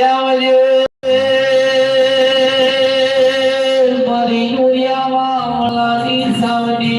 આવજે મારી યુરિયામાં મળાની સાવડી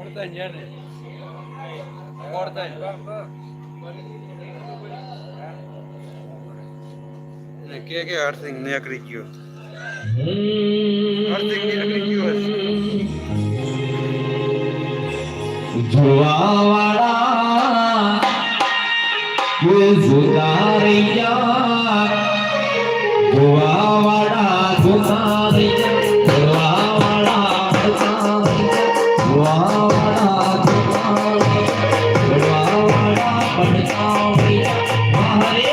છે ને ઓળખાય. એને કે કે હરસિંગ નીકળી ગયો. હાર્દિક નીકળી ગયો જોવાવાળા કે સુધારૈયા જોવાવાળા સુધારૈયા જોવાવાળા સુધારૈયા જોવાવાળા. જોવાવાળા